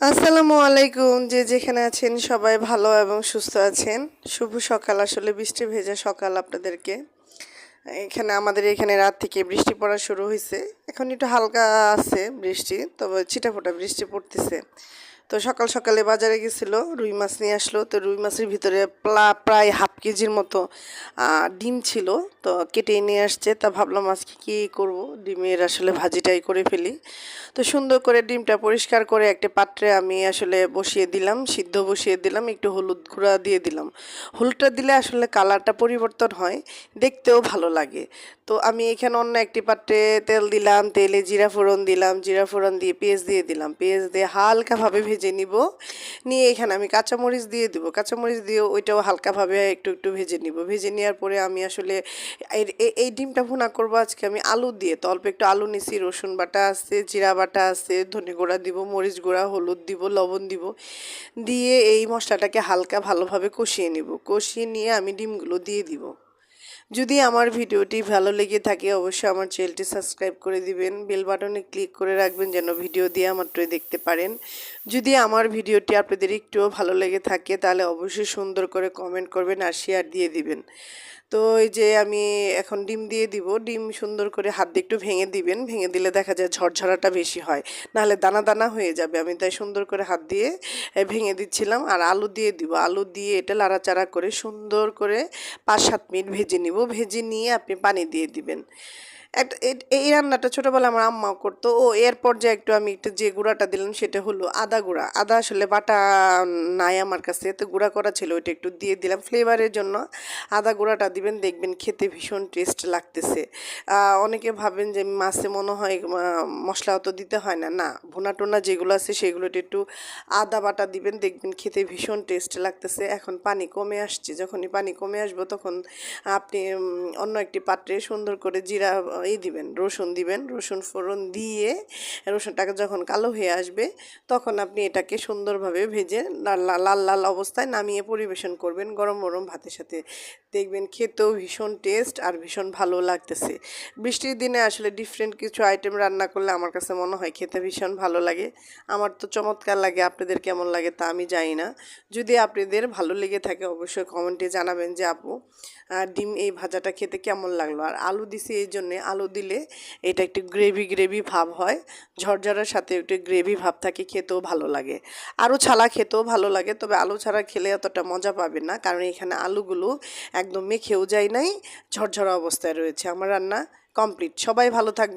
আসসালামু আলাইকুম, যে যেখানে আছেন সবাই ভালো এবং সুস্থ আছেন। শুভ সকাল, আসলে বৃষ্টি ভেজা সকাল আপনাদেরকে। এখানে আমাদের এখানে রাত থেকে বৃষ্টি পড়া শুরু হয়েছে এখন একটু হালকা আছে বৃষ্টি, তবে ছিটাফোটা বৃষ্টি পড়তেছে। তো সকাল সকালে বাজারে গেছিল, রুই মাছ নিয়ে আসলো। তো রুই মাছের ভিতরে প্রায় হাফ কেজির মতো ডিম ছিল। তো কেটে নিয়ে আসছে। তা ভাবলাম আজকে কী করব? ডিমের আসলে ভাজিটাই করে ফেলি। তো সুন্দর করে ডিমটা পরিষ্কার করে একটা পাত্রে আমি আসলে বসিয়ে দিলাম, সিদ্ধ বসিয়ে দিলাম, একটু হলুদ গুঁড়া দিয়ে দিলাম। হলুদটা দিলে আসলে কালারটা পরিবর্তন হয়, দেখতেও ভালো লাগে। তো আমি এখানে অন্য একটি পাত্রে তেল দিলাম, তেলে জিরা ফোড়ন দিলাম, জিরা ফোড়ন দিয়ে পেঁয়াজ দিয়ে দিলাম। পেঁয়াজ দিয়ে হালকাভাবে ভেজে নিব। নিয়ে এখানে আমি কাঁচামরিচ দিয়ে দিব। কাঁচামরিচ দিয়ে ওইটাও হালকাভাবে একটু একটু ভেজে নিব। ভেজে নেওয়ার পরে আমি আসলে এই ডিমটা ভুনা করব আজকে আমি আলু দিয়ে। তো অল্প একটু আলু নিছি, রসুন বাটা আছে, জিরা বাটা আছে, ধনে গুঁড়া দিব, মরিচ গুঁড়া, হলুদ দিব, লবণ দিব। দিয়ে এই মশলাটাকে হালকা ভালোভাবে কষিয়ে নিব। কষিয়ে নিয়ে আমি ডিমগুলো দিয়ে দিব। যদি আমার ভিডিওটি ভালো লেগে থাকে, অবশ্যই আমার চ্যানেলটি সাবস্ক্রাইব করে দিবেন। বেল বাটনে ক্লিক করে রাখবেন যেন ভিডিও দিয়ে মাত্রই দেখতে পারেন। যদি আমার ভিডিওটি আপনাদের একটুও ভালো লেগে থাকে, তাহলে অবশ্যই সুন্দর করে কমেন্ট করবেন আর শেয়ার দিয়ে দিবেন। তো এই যে আমি এখন ডিম দিয়ে দিব, ডিম সুন্দর করে হাত দিয়ে একটু ভেঙে দিবেন, ভেঙে দিলে দেখা যায় ঝরঝরাটা বেশি হয়। নাহলে দানা দানা হয়ে যাবে। আমি তাই সুন্দর করে হাত দিয়ে ভেঙে দিচ্ছিলাম। আর আলু দিয়ে দিব। আলু দিয়ে এটা লাড়াচাড়া করে সুন্দর করে পাঁচ সাত মিনিট ভেজে নিব। ভেজে নিয়ে আপনি পানি দিয়ে দিবেন। এই রান্নাটা ছোটোবেলা আমার আম্মাও করতো। ও এর পর্যায়ে একটু আমি একটু যে গুঁড়াটা দিলাম সেটা হলো আদা গুঁড়া। আদা আসলে বাটা নাই আমার কাছে তো গুঁড়া করা ছিল, ওইটা একটু দিয়ে দিলাম ফ্লেভারের জন্য। আদা গুঁড়াটা দিবেন, দেখবেন খেতে ভীষণ টেস্ট লাগতেছে। অনেকে ভাবেন যে মাছে মনে হয় মশলা অত দিতে হয় না। না ভুনা টোনা যেগুলো আছে সেগুলোতে একটু আদা বাটা দিবেন, দেখবেন খেতে ভীষণ টেস্ট লাগতেছে। এখন পানি কমে আসছে, যখনই পানি কমে আসব তখন আপনি অন্য একটি পাত্রে সুন্দর করে জিরা এই দিবেন, রসুন দিবেন, রসুন ফোড়ন দিয়ে রসুনটাকে যখন কালো হয়ে আসবে, তখন আপনি এটাকে সুন্দরভাবে ভেজে লাল লাল লাল অবস্থায় নামিয়ে পরিবেশন করবেন গরম গরম ভাতের সাথে। দেখবেন খেতেও ভীষণ টেস্ট আর ভীষণ ভালো লাগতেছে। বৃষ্টির দিনে আসলে ডিফারেন্ট কিছু আইটেম রান্না করলে আমার কাছে মনে হয় খেতে ভীষণ ভালো লাগে। আমার তো চমৎকার লাগে, আপনাদের কেমন লাগে তা আমি জানি না। যদি আপনাদের ভালো লেগে থাকে অবশ্যই কমেন্টে জানাবেন যে আপু ডিম এই ভাজাটা খেতে কেমন লাগল? আর আলু দিছি এই জন্যে আলু দিলে এটা একটু গ্রেভি গ্রেভি ভাব হয়। ঝরঝরার সাথে একটু গ্রেভি ভাব থাকে, খেতেও ভালো লাগে। আরও ছালা খেতেও ভালো লাগে, তবে আলু ছাড়া খেলে অতটা মজা পাবে না, কারণ এখানে আলুগুলো একদম মেখেও যায় নাই, ঝরঝরা অবস্থায় রয়েছে। আমার রান্না কমপ্লিট। সবাই ভালো থাকবে